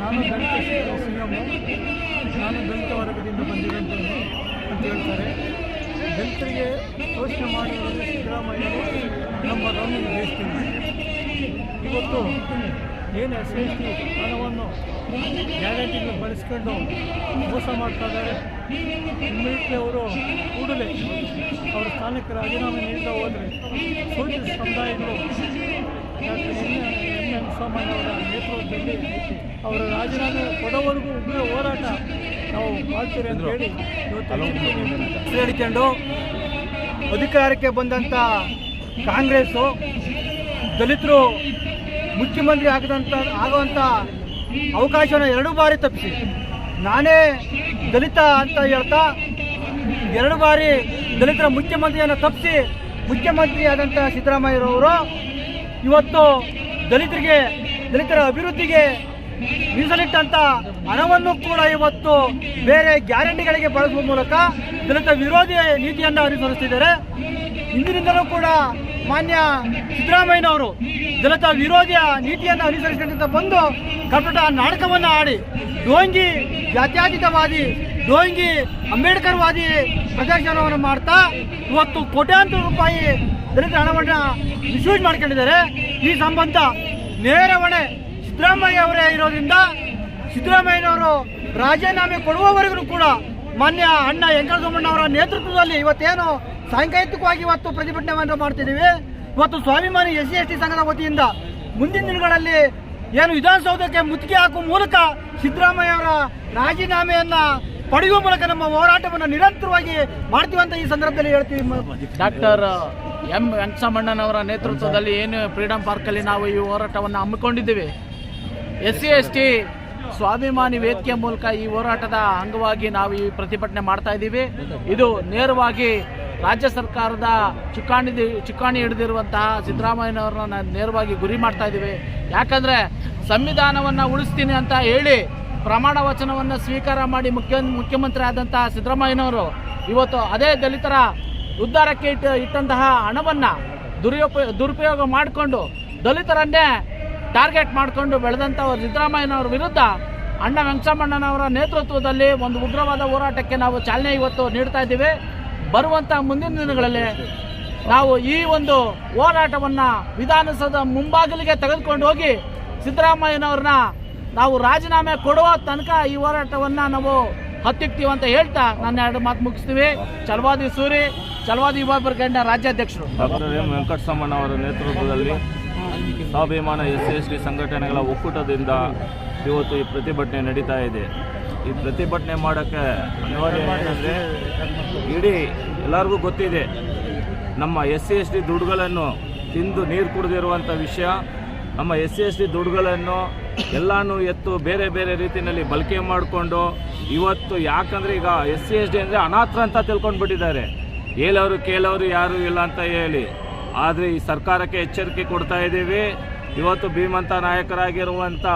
ನಾನು ದಲಿತ C M ನಾನು ದಲಿತ ವರ್ಗದಿಂದ ಬಂದಿರುವಂಥದ್ದು ಅಂತ ಹೇಳ್ತಾರೆ. ದಲಿತರಿಗೆ ಶೋಷಣೆ ಮಾಡಿರೋದು ಸಿದ್ದರಾಮಯ್ಯರು ನಮ್ಮ ಈ ದೇಶದಲ್ಲಿ ಇವತ್ತು ಏನು ಎಸ್ ಎಸ್ ಟಿ ಹಣವನ್ನು ಗ್ಯಾರಂಟಿಗೆ ಬಳಸ್ಕೊಂಡು ಮೋಸ ಮಾಡ್ತಾ ಇದ್ದಾರೆ. ಅವರು ಕೂಡಲೇ ಅವರ ಸ್ಥಾನಕ್ಕೆ ರಾಜೀನಾಮೆ ನೀಡ್ತಾ ಹೋದರೆ ಸೂಚಿತ ಸಮುದಾಯಗಳು ಎಂ ಅವರ ನೇತೃತ್ವದಲ್ಲಿ ಅವರ ರಾಜೀನಾಮೆ ಕೊಡೋವರೆಗೂ ಉಗ್ರ ಹೋರಾಟ ನಾವು ಮಾಡ್ತೀರಿ ಅಂತ ಹೇಳಿ ಇವತ್ತು ಹೇಳಿಕೊಂಡು ಅಧಿಕಾರಕ್ಕೆ ಬಂದಂಥ ಕಾಂಗ್ರೆಸ್ಸು ದಲಿತರು ಮುಖ್ಯಮಂತ್ರಿ ಆಗದಂಥ ಆಗುವಂಥ ಅವಕಾಶವನ್ನು ಎರಡು ಬಾರಿ ತಪ್ಪಿಸಿ. ನಾನೇ ದಲಿತ ಅಂತ ಹೇಳ್ತಾ ಎರಡು ಬಾರಿ ದಲಿತರ ಮುಖ್ಯಮಂತ್ರಿಯನ್ನು ತಪ್ಪಿಸಿ ಮುಖ್ಯಮಂತ್ರಿ ಆದಂಥ ಸಿದ್ದರಾಮಯ್ಯರವರು ಇವತ್ತು ದಲಿತರಿಗೆ, ದಲಿತರ ಅಭಿವೃದ್ಧಿಗೆ ಮೀಸಲಿಟ್ಟಂತ ಹಣವನ್ನು ಕೂಡ ಇವತ್ತು ಬೇರೆ ಗ್ಯಾರಂಟಿಗಳಿಗೆ ಬಳಸುವ ಮೂಲಕ ದಲಿತ ವಿರೋಧಿ ನೀತಿಯನ್ನು ಅನುಸರಿಸ್ತಿದ್ದಾರೆ. ಇಂದಿನಿಂದಲೂ ಕೂಡ ಮಾನ್ಯ ಸಿದ್ದರಾಮಯ್ಯನವರು ದಲಿತ ವಿರೋಧಿಯ ನೀತಿಯನ್ನು ಅನುಸರಿಸಿದಂತ ಬಂದು ಕಪಟ ನಾಟಕವನ್ನು ಆಡಿ ಡೋಂಗಿ ಜಾತ್ಯಾತೀತವಾದಿ ಡೋಂಗಿ ಅಂಬೇಡ್ಕರ್ವಾದಿ ಪ್ರದರ್ಶನವನ್ನು ಮಾಡ್ತಾ ಇವತ್ತು ಕೋಟ್ಯಾಂತರ ರೂಪಾಯಿ ದಲಿತ ಹಣವನ್ನು ಮಿಸ್ಯೂಸ್ ಮಾಡ್ಕೊಂಡಿದ್ದಾರೆ. ಈ ಸಂಬಂಧ ನೇರ ಹೊಣೆ ಸಿದ್ದರಾಮಯ್ಯ ಅವರೇ ಇರೋದ್ರಿಂದ ಸಿದ್ದರಾಮಯ್ಯನವರು ರಾಜೀನಾಮೆ ಕೊಡುವವರೆಗೂ ಕೂಡ ಮಾನ್ಯ ಅಣ್ಣ ವೆಂಕಟರಮಣ್ಣ ಅವರ ನೇತೃತ್ವದಲ್ಲಿ ಇವತ್ತೇನು ಸಾಂಕೇತಿಕವಾಗಿ ಇವತ್ತು ಪ್ರತಿಭಟನೆಯನ್ನು ಮಾಡ್ತಿದ್ದೀವಿ. ಇವತ್ತು ಸ್ವಾಭಿಮಾನಿ ಎಸ್ ಸಿ ಎಸ್ ಟಿ ಸಂಘದ ವತಿಯಿಂದ ಮುಂದಿನ ದಿನಗಳಲ್ಲಿ ಏನು ವಿಧಾನಸೌಧಕ್ಕೆ ಮುತ್ತಿಗೆ ಹಾಕುವ ಮೂಲಕ ಸಿದ್ದರಾಮಯ್ಯ ಅವರ ರಾಜೀನಾಮೆಯನ್ನ ಪಡೆಯುವ ಮೂಲಕ ನಮ್ಮ ಹೋರಾಟವನ್ನು ನಿರಂತರವಾಗಿ ಮಾಡ್ತೀವಿ ಅಂತ ಈ ಸಂದರ್ಭದಲ್ಲಿ ಹೇಳ್ತೀವಿ ಡಾಕ್ಟರ್, ಎಂ ವೆಂಕಟರಮಣ್ಣನವರ ನೇತೃತ್ವದಲ್ಲಿ ಏನು ಫ್ರೀಡಂ ಪಾರ್ಕಲ್ಲಿ ನಾವು ಈ ಹೋರಾಟವನ್ನು ಹಮ್ಮಿಕೊಂಡಿದ್ದೀವಿ. ಎಸ್ ಸಿ ಎಸ್ ಟಿ ಸ್ವಾಭಿಮಾನಿ ವೇದಿಕೆ ಮೂಲಕ ಈ ಹೋರಾಟದ ಅಂಗವಾಗಿ ನಾವು ಈ ಪ್ರತಿಭಟನೆ ಮಾಡ್ತಾ ಇದ್ದೀವಿ. ಇದು ನೇರವಾಗಿ ರಾಜ್ಯ ಸರ್ಕಾರದ ಚುಕ್ಕಾಣಿ ಚುಕ್ಕಾಣಿ ಹಿಡಿದಿರುವಂತಹ ಸಿದ್ದರಾಮಯ್ಯನವ್ರನ್ನ ನೇರವಾಗಿ ಗುರಿ ಮಾಡ್ತಾ ಇದ್ದೀವಿ. ಯಾಕಂದರೆ ಸಂವಿಧಾನವನ್ನು ಉಳಿಸ್ತೀನಿ ಅಂತ ಹೇಳಿ ಪ್ರಮಾಣ ವಚನವನ್ನು ಸ್ವೀಕಾರ ಮಾಡಿ ಮುಖ್ಯ ಮುಖ್ಯಮಂತ್ರಿ ಆದಂತಹ ಸಿದ್ದರಾಮಯ್ಯನವರು ಇವತ್ತು ಅದೇ ದಲಿತರ ಉದ್ಧಾರಕ್ಕೆ ಇಟ್ಟ ಇಟ್ಟಂತಹ ಹಣವನ್ನು ದುರುಪಯೋಗ ದುರುಪಯೋಗ ಮಾಡಿಕೊಂಡು ದಲಿತರನ್ನೇ ಟಾರ್ಗೆಟ್ ಮಾಡಿಕೊಂಡು ಬೆಳೆದಂಥವ್ರು ಸಿದ್ದರಾಮಯ್ಯನವರ ವಿರುದ್ಧ ಅಣ್ಣ ವೆಂಕಟರಮಣ್ಣನವರ ನೇತೃತ್ವದಲ್ಲಿ ಒಂದು ಉಗ್ರವಾದ ಹೋರಾಟಕ್ಕೆ ನಾವು ಚಾಲನೆ ಇವತ್ತು ನೀಡ್ತಾ ಇದ್ದೀವಿ. ಬರುವಂಥ ಮುಂದಿನ ದಿನಗಳಲ್ಲಿ ನಾವು ಈ ಒಂದು ಹೋರಾಟವನ್ನು ವಿಧಾನಸೌಧ ಮುಂಬಾಗಿಲಿಗೆ ತೆಗೆದುಕೊಂಡು ಹೋಗಿ ಸಿದ್ದರಾಮಯ್ಯನವ್ರನ್ನ ನಾವು ರಾಜೀನಾಮೆ ಕೊಡುವ ತನಕ ಈ ಹೋರಾಟವನ್ನು ನಾವು ಹತ್ತಿಕ್ತೀವಿ ಅಂತ ಹೇಳ್ತಾ ನನ್ನ ಎರಡು ಮಾತು ಮುಗಿಸ್ತೀವಿ. ಚಲವಾದಿ ಸೂರಿ ಚಲವಾದಿ ಯುವ ಬ್ರಿಗೇಡ್ನ ರಾಜ್ಯಾಧ್ಯಕ್ಷರು. ಡಾಕ್ಟರ್ ಎಂ ಅವರ ನೇತೃತ್ವದಲ್ಲಿ ಸ್ವಾಭಿಮಾನ ಎಸ್ ಎಸ್ ಟಿ ಸಂಘಟನೆಗಳ ಒಕ್ಕೂಟದಿಂದ ಇವತ್ತು ಈ ಪ್ರತಿಭಟನೆ ನಡೀತಾ ಇದೆ. ಈ ಪ್ರತಿಭಟನೆ ಮಾಡೋಕ್ಕೆ ಅನಿವಾರ್ಯ ಏನಂದರೆ ಇಡೀ ಎಲ್ಲರಿಗೂ ಗೊತ್ತಿದೆ, ನಮ್ಮ ಎಸ್ ಸಿ ಎಸ್ ಟಿ ದುಡ್ಡುಗಳನ್ನು ತಿಂದು ನೀರು ಕುಡಿದಿರುವಂಥ ವಿಷಯ, ನಮ್ಮ ಎಸ್ ಸಿ ಎಸ್ ಟಿ ದುಡ್ಡುಗಳನ್ನು ಎಲ್ಲನೂ ಎತ್ತು ಬೇರೆ ಬೇರೆ ರೀತಿಯಲ್ಲಿ ಬಳಕೆ ಮಾಡಿಕೊಂಡು ಇವತ್ತು ಯಾಕಂದರೆ ಈಗ ಎಸ್ ಸಿ ಎಸ್ ಡಿ ಅಂದರೆ ಅನಾಥ ಅಂತ ತಿಳ್ಕೊಂಡ್ಬಿಟ್ಟಿದ್ದಾರೆ. ಹೇಳೋರು ಕೇಳೋರು ಯಾರು ಇಲ್ಲ ಅಂತ ಹೇಳಿ. ಆದರೆ ಈ ಸರ್ಕಾರಕ್ಕೆ ಎಚ್ಚರಿಕೆ ಕೊಡ್ತಾ ಇದ್ದೀವಿ. ಇವತ್ತು ಭೀಮಂತ ನಾಯಕರಾಗಿರುವಂಥ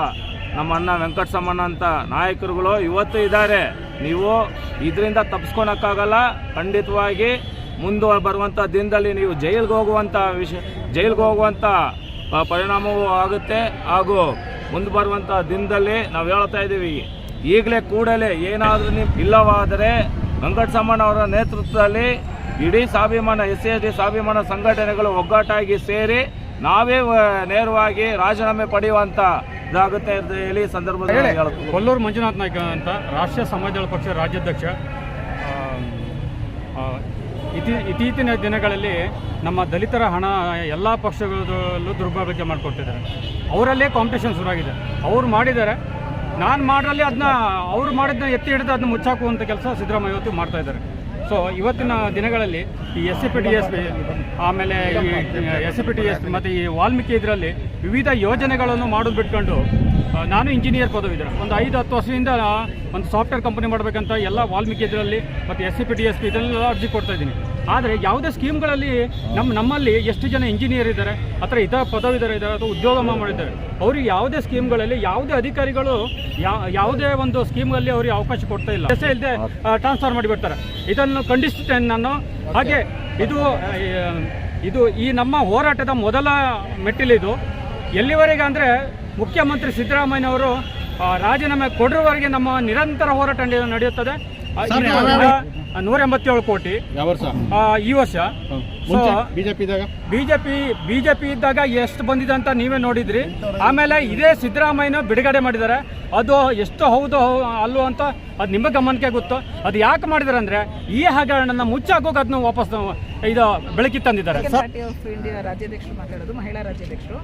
ನಮ್ಮ ಅಣ್ಣ ವೆಂಕಟಸಮ್ಮಣ್ಣ ಅಂತ ನಾಯಕರುಗಳು ಇವತ್ತು ಇದ್ದಾರೆ. ನೀವು ಇದರಿಂದ ತಪ್ಪಿಸ್ಕೊಳಕ್ಕಾಗಲ್ಲ ಖಂಡಿತವಾಗಿ ಮುಂದೆ ಬರುವಂಥ ದಿನದಲ್ಲಿ ನೀವು ಜೈಲಿಗೆ ಹೋಗುವಂಥ ವಿಷಯ ಜೈಲಿಗೆ ಹೋಗುವಂಥ ಪರಿಣಾಮವೂ ಆಗುತ್ತೆ. ಹಾಗೂ ಮುಂದೆ ಬರುವಂಥ ದಿನದಲ್ಲಿ ನಾವು ಹೇಳ್ತಾ ಇದ್ದೀವಿ ಈಗಲೇ ಕೂಡಲೇ ಏನಾದರೂ ನೀವು ಇಲ್ಲವಾದರೆ ವೆಂಕಟಸಮಣ್ಣ ಅವರ ನೇತೃತ್ವದಲ್ಲಿ ಇಡೀ ಸ್ವಾಭಿಮಾನ ಎಸ್ ಎಸ್ ಡಿ ಸ್ವಾಭಿಮಾನ ಸಂಘಟನೆಗಳು ಒಗ್ಗಟ್ಟಾಗಿ ಸೇರಿ ನಾವೇ ನೇರವಾಗಿ ರಾಜೀನಾಮೆ ಪಡೆಯುವಂತ ಇದಾಗುತ್ತೆ ಅಂತ ಹೇಳಿ ಸಂದರ್ಭದಲ್ಲಿ. ಕೊಲ್ಲೂರು ಮಂಜುನಾಥ್ ನಾಯ್ಕ ಅಂತ ರಾಷ್ಟ್ರೀಯ ಸಮಾಜ ಪಕ್ಷ ರಾಜ್ಯಾಧ್ಯಕ್ಷ ಇತಿ ಇತ್ತೀಚಿನ ದಿನಗಳಲ್ಲಿ ನಮ್ಮ ದಲಿತರ ಹಣ ಎಲ್ಲ ಪಕ್ಷಗಳಲ್ಲೂ ದುರ್ಬಳಕೆ ಮಾಡಿಕೊಟ್ಟಿದ್ದಾರೆ ಅವರಲ್ಲೇ ಕಾಂಪಿಟೇಷನ್ ಶುರುವಾಗಿದೆ. ಅವ್ರು ಮಾಡಿದ್ದಾರೆ. ನಾನು ಮಾಡರಲ್ಲಿ ಅದನ್ನ ಅವ್ರು ಮಾಡಿದ್ದನ್ನ ಎತ್ತಿ ಹಿಡಿದು ಅದನ್ನ ಮುಚ್ಚಾಕುವಂಥ ಕೆಲಸ ಸಿದ್ದರಾಮಯ್ಯ ಇವತ್ತು ಮಾಡ್ತಾ ಇದ್ದಾರೆ. ಸೊ ಇವತ್ತಿನ ದಿನಗಳಲ್ಲಿ ಈ S C P T S ಆಮೇಲೆ ಈ S C P T S ಮತ್ತು ಈ ವಾಲ್ಮೀಕಿ ಇದರಲ್ಲಿ ವಿವಿಧ ಯೋಜನೆಗಳನ್ನು ಮಾಡೋದು ಬಿಟ್ಕೊಂಡು ನಾನು ಇಂಜಿನಿಯರ್ ಪದವಿದ್ದರು ಒಂದು ಐದು ಹತ್ತು ವರ್ಷದಿಂದ ಒಂದು ಸಾಫ್ಟ್ವೇರ್ ಕಂಪನಿ ಮಾಡಬೇಕಂತ ಎಲ್ಲ ವಾಲ್ಮೀಕಿ ಇದರಲ್ಲಿ ಮತ್ತು S C P T S P ಇದರಲ್ಲೆಲ್ಲ ಅರ್ಜಿ ಕೊಡ್ತಾ ಇದ್ದೀನಿ. ಆದರೆ ಯಾವುದೇ ಸ್ಕೀಮ್ಗಳಲ್ಲಿ ನಮ್ಮ ನಮ್ಮಲ್ಲಿ ಎಷ್ಟು ಜನ ಇಂಜಿನಿಯರ್ ಇದ್ದಾರೆ, ಅಥವಾ ಇತರ ಪದವೀಧರ ಇದ್ದಾರೆ, ಅಥವಾ ಉದ್ಯೋಗ ಮಾಡಿದ್ದಾರೆ ಅವ್ರಿಗೆ ಯಾವುದೇ ಸ್ಕೀಮ್ಗಳಲ್ಲಿ ಯಾವುದೇ ಅಧಿಕಾರಿಗಳು ಯಾವುದೇ ಒಂದು ಸ್ಕೀಮ್ಗಳಲ್ಲಿ ಅವರಿಗೆ ಅವಕಾಶ ಕೊಡ್ತಾ ಇಲ್ಲ. ಕೆಲಸ ಇಲ್ಲದೆ ಟ್ರಾನ್ಸ್ಫರ್ ಮಾಡಿಬಿಡ್ತಾರೆ. ಇದನ್ನು ಖಂಡಿಸುತ್ತೇನೆ ನಾನು. ಹಾಗೆ ಇದು ಇದು ಈ ನಮ್ಮ ಹೋರಾಟದ ಮೊದಲ ಮೆಟ್ಟಿಲಿದು. ಎಲ್ಲಿವರೆಗೆ ಅಂದರೆ ಮುಖ್ಯಮಂತ್ರಿ ಸಿದ್ದರಾಮಯ್ಯನವರು ರಾಜೀನಾಮೆ ಕೊಡುವವರೆಗೆ ನಮ್ಮ ನಿರಂತರ ಹೋರಾಟ ನಡೆ- ನಡೆಯುತ್ತದೆ. ನೂರ ಎಂಬತ್ತೇಳು ಕೋಟಿ. ಈ ವರ್ಷ. ಬಿಜೆಪಿ ಇದ್ದಾಗ? ಬಿಜೆಪಿ ಬಿಜೆಪಿ ಇದ್ದಾಗ ಎಷ್ಟು ಬಂದಿದೆ ಅಂತ ನೀವೇ ನೋಡಿದ್ರಿ. ಆಮೇಲೆ ಇದೇ ಸಿದ್ದರಾಮಯ್ಯನ ಬಿಡುಗಡೆ ಮಾಡಿದ್ದಾರೆ. ಅದು ಎಷ್ಟು ಹೌದು ಹೌ- ಅಲ್ಲೋ ಅಂತ ಅದು ನಿಮ್ಮ ಗಮನಕ್ಕೆ ಗೊತ್ತು. ಅದು ಯಾಕೆ ಮಾಡಿದಾರೆ ಅಂದ್ರೆ ಈ ಹಗರಣನ ಮುಚ್ಚಾಕೋಕೆ ಅದನ್ನ ವಾಪಸ್ ಇದು ಬೆಳಕಿ ತಂದಿದ್ದಾರೆ. ಪಾರ್ಟಿ ಆಫ್ ಇಂಡಿಯಾ ರಾಜ್ಯಾಧ್ಯಕ್ಷರು ಮಾತಾಡೋದು ಮಹಿಳಾ ರಾಜ್ಯಾಧ್ಯಕ್ಷರು.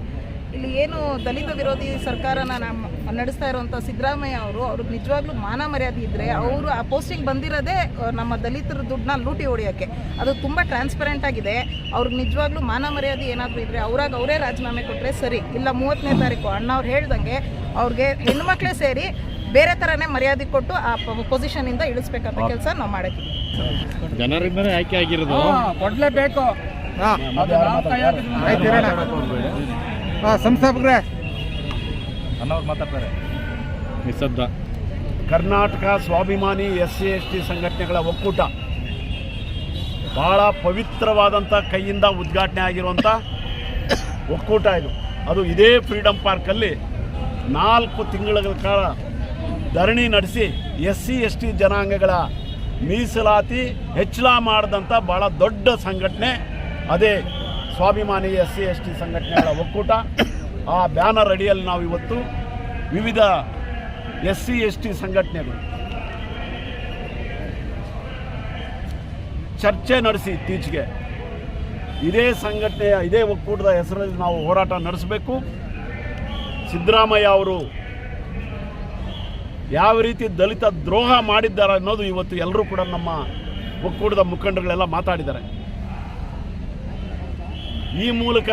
ಇಲ್ಲಿ ಏನು ದಲಿತ ವಿರೋಧಿ ಸರ್ಕಾರನ ನಮ್ಮ ನಡೆಸ್ತಾ ಇರುವಂಥ ಸಿದ್ದರಾಮಯ್ಯ ಅವರು ಅವ್ರಿಗೆ ನಿಜವಾಗ್ಲೂ ಮಾನ ಮರ್ಯಾದೆ ಇದ್ದರೆ ಅವರು ಆ ಪೋಸ್ಟಿಂಗ್ ಬಂದಿರೋದೇ ನಮ್ಮ ದಲಿತರ ದುಡ್ಡನ್ನ ಲೂಟಿ ಹೊಡೆಯೋಕ್ಕೆ. ಅದು ತುಂಬ ಟ್ರಾನ್ಸ್ಪರೆಂಟ್ ಆಗಿದೆ. ಅವ್ರಿಗೆ ನಿಜವಾಗ್ಲೂ ಮಾನ ಮರ್ಯಾದೆ ಏನಾದರೂ ಇದ್ದರೆ ಅವ್ರಾಗ ಅವರೇ ರಾಜೀನಾಮೆ ಕೊಟ್ಟರೆ ಸರಿ. ಇಲ್ಲ ಮೂವತ್ತನೇ ತಾರೀಕು ಅಣ್ಣ ಅವ್ರು ಹೇಳ್ದಂಗೆ ಅವ್ರಿಗೆ ಹೆಣ್ಮಕ್ಳೇ ಸೇರಿ ಬೇರೆ ಥರನೇ ಮರ್ಯಾದೆ ಕೊಟ್ಟು ಆ ಪೊಸಿಷನಿಂದ ಇಳಿಸ್ಬೇಕಂತ ಕೆಲಸ ನಾವು ಮಾಡಕ್ಕೆ ಜನರಿಂದನೇ ಆಯ್ಕೆ ಆಗಿರೋದು. ಕೊಡ್ಲೇಬೇಕು. ಸಂಸ್ಥಾಪಕರೇ. ಅನ್ನೋರು ಮಾತಾಡ್ತಾರೆ. ನಿಸ್ಸದ್ದ ಕರ್ನಾಟಕ ಸ್ವಾಭಿಮಾನಿ ಎಸ್ ಸಿ ಎಸ್ ಟಿ ಸಂಘಟನೆಗಳ ಒಕ್ಕೂಟ ಭಾಳ ಪವಿತ್ರವಾದಂಥ ಕೈಯಿಂದ ಉದ್ಘಾಟನೆ ಆಗಿರುವಂಥ ಒಕ್ಕೂಟ ಇದು. ಅದು ಇದೇ ಫ್ರೀಡಮ್ ಪಾರ್ಕಲ್ಲಿ ನಾಲ್ಕು ತಿಂಗಳ ಕಾಲ ಧರಣಿ ನಡೆಸಿ ಎಸ್ ಸಿ ಎಸ್ ಟಿ ಜನಾಂಗಗಳ ಮೀಸಲಾತಿ ಹೆಚ್ಚಳ ಮಾಡಿದಂಥ ಭಾಳ ದೊಡ್ಡ ಸಂಘಟನೆ. ಅದೇ ಸ್ವಾಭಿಮಾನಿ ಎಸ್ ಸಿ ಎಸ್ ಟಿ ಸಂಘಟನೆಗಳ ಒಕ್ಕೂಟ. ಆ ಬ್ಯಾನರ್ ಅಡಿಯಲ್ಲಿ ನಾವು ಇವತ್ತು ವಿವಿಧ ಎಸ್ ಸಿ, ಎಸ್ ಟಿ ಸಂಘಟನೆಗಳು ಚರ್ಚೆ ನಡೆಸಿ ಇತ್ತೀಚೆಗೆ. ಇದೇ ಸಂಘಟನೆಯ, ಇದೇ ಒಕ್ಕೂಟದ ಹೆಸರಲ್ಲಿ ನಾವು ಹೋರಾಟ ನಡೆಸಬೇಕು. ಸಿದ್ದರಾಮಯ್ಯ ಅವರು ಯಾವ ರೀತಿ ದಲಿತ ದ್ರೋಹ ಮಾಡಿದ್ದಾರೆ ಅನ್ನೋದು ಇವತ್ತು ಎಲ್ಲರೂ ಕೂಡ ನಮ್ಮ ಒಕ್ಕೂಟದ ಮುಖಂಡರುಗಳೆಲ್ಲ ಮಾತಾಡಿದ್ದಾರೆ. ಈ ಮೂಲಕ